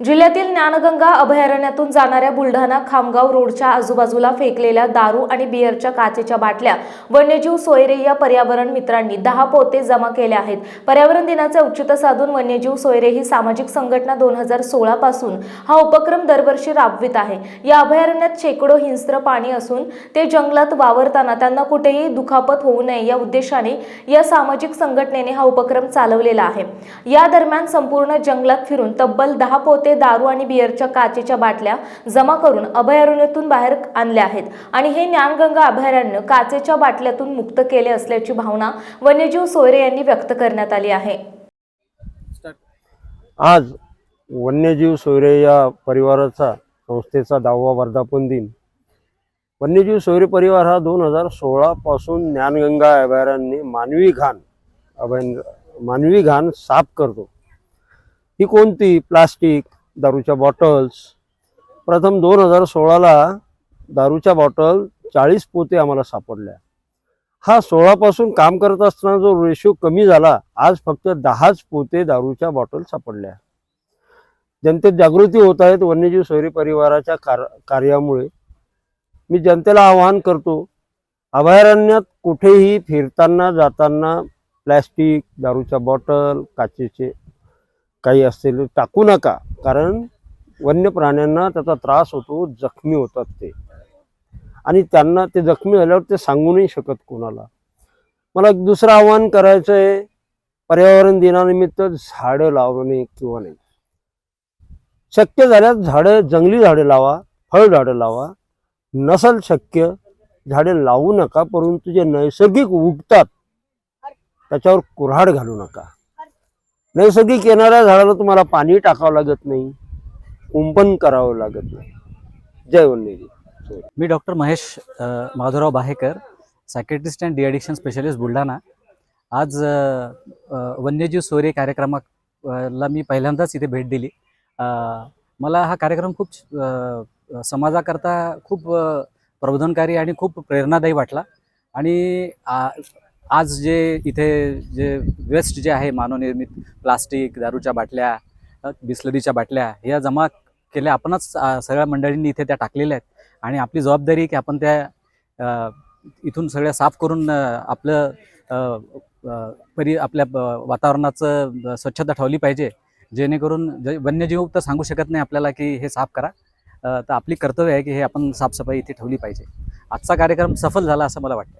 जिल्ह्यातील ज्ञानगंगा अभयारण्यातून जाणाऱ्या बुलढाणा खामगाव रोडच्या आजूबाजूला फेकलेल्या दारू आणि बिअरच्या काचेच्या बाटल्या वन्यजीव सोयरे या पर्यावरण मित्रांनी दहा पोते जमा केले आहेत. पर्यावरण दिनाचे औचित्य साधून वन्यजीव सोयरे ही सामाजिक संघटना दोन हजार सोळा पासून हा उपक्रम दरवर्षी राबवित आहे. या अभयारण्यात शेकडो हिंस्त्र पाणी असून ते जंगलात वावरताना त्यांना कुठेही दुखापत होऊ नये या उद्देशाने या सामाजिक संघटनेने हा उपक्रम चालवलेला आहे. या दरम्यान संपूर्ण जंगलात फिरून तब्बल दहा पोते दारू आणि बिअरच्या काचेच्या बाटल्या जमा करून अभयारण्यातून बाहेर आणल्या आहेत. आणि हे ज्ञानगंगा अभयारण्य काचेच्या बाटल्यातून मुक्त केले असल्याची भावना वन्यजीव सोयरे यांनी व्यक्त करण्यात आली आहे. आज वन्यजीव सोयरे या परिवाराचा संस्थेचा दहावा वर्धापन दिन. वन्यजीव सोयरे परिवार हा दोन हजार सोळापासून ज्ञानगंगा अभयारण्य मानवी घाण अभय मानवी घाण साफ करतो. ही कोणती? प्लास्टिक दारूच्या बॉटल्स. प्रथम दोन हजार सोळाला दारूच्या बॉटल चाळीस पोते आम्हाला सापडल्या. हा सोळापासून काम करत असताना जो रेशो कमी झाला आज फक्त दहाच पोते दारूच्या बॉटल सापडल्या. जनतेत जागृती होत आहेत वन्यजीव सोयरी परिवाराच्या कार कार्यामुळे. मी जनतेला आवाहन करतो अभयारण्यात कुठेही फिरताना जाताना प्लॅस्टिक दारूच्या बॉटल काचेचे काही असतील टाकू नका. कारण वन्य प्राण्यांना त्याचा त्रास होतो जखमी होतात ते. आणि त्यांना ते जखमी झाल्यावर ते सांगू नाही शकत कोणाला. मला एक दुसरं आव्हान करायचं आहे पर्यावरण दिनानिमित्त झाडं लावणे किंवा नाही. शक्य झाल्यास झाडं जंगली झाडं लावा फळ झाडं लावा. नसल शक्य झाडे लावू नका परंतु जे नैसर्गिक उगतात त्याच्यावर कुऱ्हाड घालू नका. नैसर्गिक येणाऱ्या झाडाला तुम्हाला पाणी टाकावं लागत नाही कुंपण करावं लागत नाही. जय वन्यजी मी doctor Mahesh Madhurao Madhavrao Bahekar psychiatrist and de-addiction specialist Buldhana. आज वन्यजीव सोयरे कार्यक्रमाला मी पहिल्यांदाच इथे भेट दिली. मला हा कार्यक्रम खूप समाजाकरता खूप प्रबोधनकारी आणि खूप प्रेरणादायी वाटला. आणि आज जे इथे जे वेस्ट जे आहे मानवनिर्मित प्लास्टिक दारूच्या बाटल्या बिसलरीच्या बिस्लरीच्या बाटल्या या जमा केल्या आपणच सगळ्या मंडळींनी इथे त्या टाकलेल्या आहेत. आणि आपली जबाबदारी की आपण त्या इथून सगळ्या साफ करून आपलं परि परी आपल्या ब- वातावरणाचं स्वच्छता ठेवली पाहिजे. जेणेकरून जे वन्यजीव तर सांगू शकत नाही आपल्याला की हे साफ करा. तर आपली कर्तव्य आहे की हे आपण साफसफाई इथे ठेवली पाहिजे. आजचा कार्यक्रम सफल झाला असं मला वाटतं.